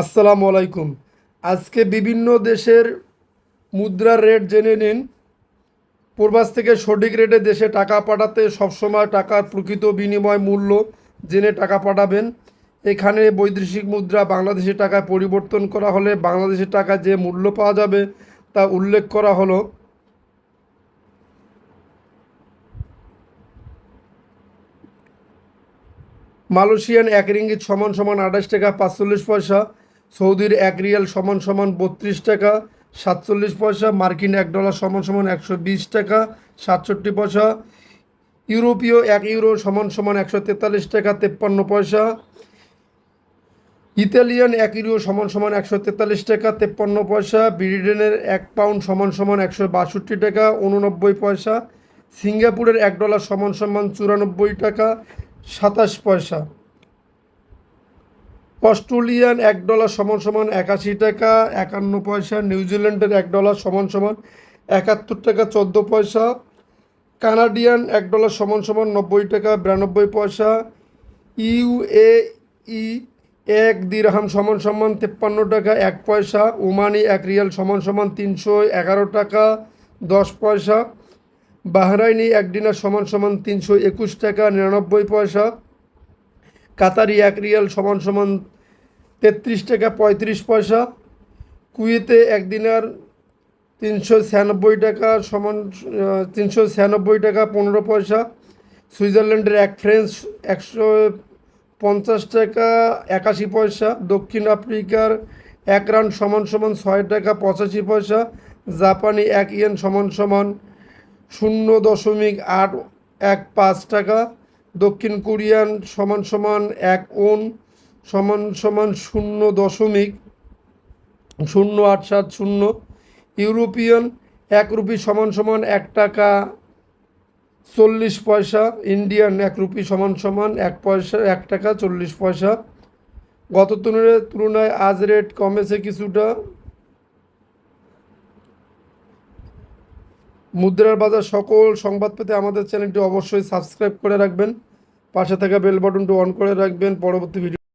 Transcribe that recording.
আসসালামু আলাইকুম। আজকে বিভিন্ন দেশের মুদ্রার রেট জেনে নিন। পূর্বাস থেকে সঠিক রেটে দেশে টাকা পাঠাতে সবসময় টাকার প্রকৃত বিনিময় মূল্য জেনে টাকা পাঠাবেন। এখানে বৈদেশিক মুদ্রা বাংলাদেশি টাকায় পরিবর্তন করা হলে বাংলাদেশি টাকা যে মূল্য পাওয়া যাবে তা উল্লেখ করা হলো। মালয়েশিয়ান এক রিঙ্গিত সমান সমান আঠাশ টাকা পাঁচচল্লিশ পয়সা সৌদির এক রিয়াল সমান সমান বত্রিশ টাকা, সাতচল্লিশ পয়সা, মার্কিন এক ডলার সমান সমান একশো বিশ টাকা, সাতষট্টি পয়সা, ইউরোপীয় এক ইউরো সমান সমান একশো তেতাল্লিশ টাকা, তেপ্পান্ন পয়সা, ইতালিয়ান এক ইউরো সমান সমান একশো তেতাল্লিশ টাকা, তেপ্পান্ন পয়সা, ব্রিটেনের এক পাউন্ড সমান সমান একশো বাষট্টি টাকা, উননব্বই পয়সা, সিঙ্গাপুরের এক ডলার সমান সমান চুরানব্বই টাকা, সাতাশ পয়সা। অস্ট্রেলিয়ান এক ডলার সমান সমান একাশি টাকা, একান্ন পয়সা নিউজিল্যান্ডের এক ডলার সমান সমান একাত্তর টাকা, চোদ্দ পয়সা, কানাডিয়ান এক ডলার সমান সমান নব্বই টাকা, বিরানব্বই পয়সা ইউএই এক দিরহাম সমান সমান তেপ্পান্ন টাকা, এক পয়সা, ওমানি এক রিয়াল সমান সমান তিনশো এগারো টাকা, দশ পয়সা, বাহরাইনি এক দিনার সমান সমান তিনশো একুশ টাকা, নিরানব্বই পয়সা, কাতারি এক রিয়াল সমান সমান তেত্রিশ টাকা পঁয়ত্রিশ পয়সা। কুয়েতে এক দিনার তিনশো ছিয়ানব্বই টাকা সমান তিনশো ছিয়ানব্বই টাকা পনেরো পয়সা। সুইজারল্যান্ডের এক ফ্রেঞ্চ একশো পঞ্চাশ টাকা একাশি পয়সা। দক্ষিণ আফ্রিকার এক রান সমান সমান ছয় টাকা পঁচাশি পয়সা। জাপানি এক ইয়েন সমান সমান শূন্য দশমিক আট এক পাঁচ টাকা। দক্ষিণ কোরিয়ান সমান সমান এক ওন সমান সমান শূন্য দশমিক শূন্য আট সাত শূন্য। ইউরোপিয়ান এক রুপি সমান সমান এক টাকা চল্লিশ পয়সা। ইন্ডিয়ান এক রুপি সমান সমান এক পয়সা, এক টাকা চল্লিশ পয়সা। গত তুলনায় তুলনায় আজ রেট কমেছে কিছুটা। মুদ্রার বাজার সকল সংবাদ পেতে আমাদের চ্যানেলটি অবশ্যই সাবস্ক্রাইব করে রাখবেন। পাশে থাকা বেল বাটনটি অন করে রাখবেন। পরবর্তী ভিডিও